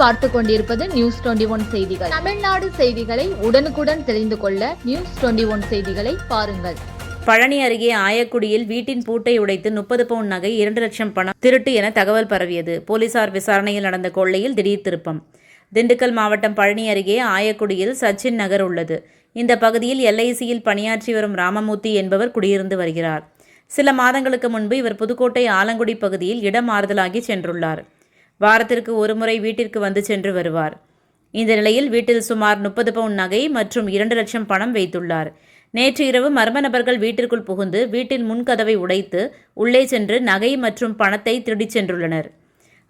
பார்த்து கொண்டிருப்பது news twenty one செய்திகள். தமிழ்நாடு செய்திகளை உடனுக்குடன் தெரிந்து கொள்ள நியூஸ் டுவெண்டி ஒன் செய்திகளை பாருங்கள். பழனி அருகே ஆயக்குடியில் வீட்டின் பூட்டை உடைத்து முப்பது பவுன் நகை இரண்டு லட்சம் பணம் திருட்டு என தகவல் பரவியது. போலீசார் விசாரணையில் நடந்த கொள்ளையில் திடீர் திருப்பம். திண்டுக்கல் மாவட்டம் பழனி அருகே ஆயக்குடியில் சச்சின் நகர் உள்ளது. இந்த பகுதியில் எல்ஐசியில் பணியாற்றி வரும் ராமமூர்த்தி என்பவர் குடியிருந்து வருகிறார். சில மாதங்களுக்கு முன்பு இவர் புதுக்கோட்டை ஆலங்குடி பகுதியில் இடம் மாறுதலாகி சென்றுள்ளார். வாரத்திற்கு ஒருமுறை வீட்டிற்கு வந்து சென்று வருவார். இந்த நிலையில் வீட்டில் சுமார் முப்பது பவுன் நகை மற்றும் இரண்டு லட்சம் பணம் வைத்துள்ளார். நேற்று இரவு மர்ம நபர்கள் வீட்டிற்குள் புகுந்து வீட்டின் முன்கதவை உடைத்து உள்ளே சென்று நகை மற்றும் பணத்தை திருடிச் சென்றுள்ளனர்.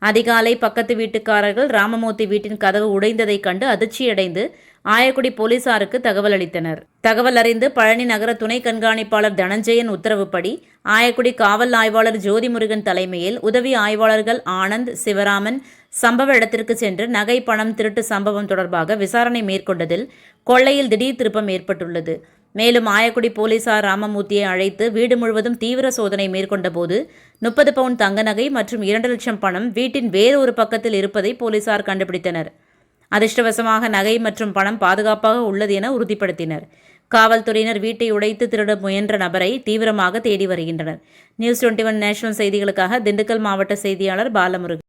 அதிகாலை பக்கத்து வீட்டுக்காரர்கள் ராமமூர்த்தி வீட்டின் கதவு உடைந்ததைக் கண்டு அதிர்ச்சியடைந்து ஆயக்குடி போலீசாருக்கு தகவல் அளித்தனர். தகவல் அறிந்து பழனி நகர துணை கண்காணிப்பாளர் தனஞ்சயன் உத்தரவுப்படி ஆயக்குடி காவல் ஆய்வாளர் ஜோதிமுருகன் தலைமையில் உதவி ஆய்வாளர்கள் ஆனந்த் சிவராமன் சம்பவ இடத்திற்கு சென்று நகை பணம் திருட்டு சம்பவம் தொடர்பாக விசாரணை மேற்கொண்டதில் கொள்ளையில் திடீர் திருப்பம் ஏற்பட்டுள்ளது. மேலும் ஆயக்குடி போலீசார் ராமமூர்த்தியை அழைத்து வீடு முழுவதும் தீவிர சோதனை மேற்கொண்டபோது முப்பது பவுண்ட் தங்க நகை மற்றும் இரண்டு லட்சம் பணம் வீட்டின் வேறு ஒரு பக்கத்தில் இருப்பதை போலீசார் கண்டுபிடித்தனர். அதிர்ஷ்டவசமாக நகை மற்றும் பணம் பாதுகாப்பாக உள்ளது என உறுதிப்படுத்தினர். காவல்துறையினர் வீட்டை உடைத்து திருட முயன்ற நபரை தீவிரமாக தேடி வருகின்றனர். நியூஸ் டுவெண்ட்டி ஒன் நேஷனல் செய்திகளுக்காக திண்டுக்கல் மாவட்ட செய்தியாளர் பாலமுருகன்.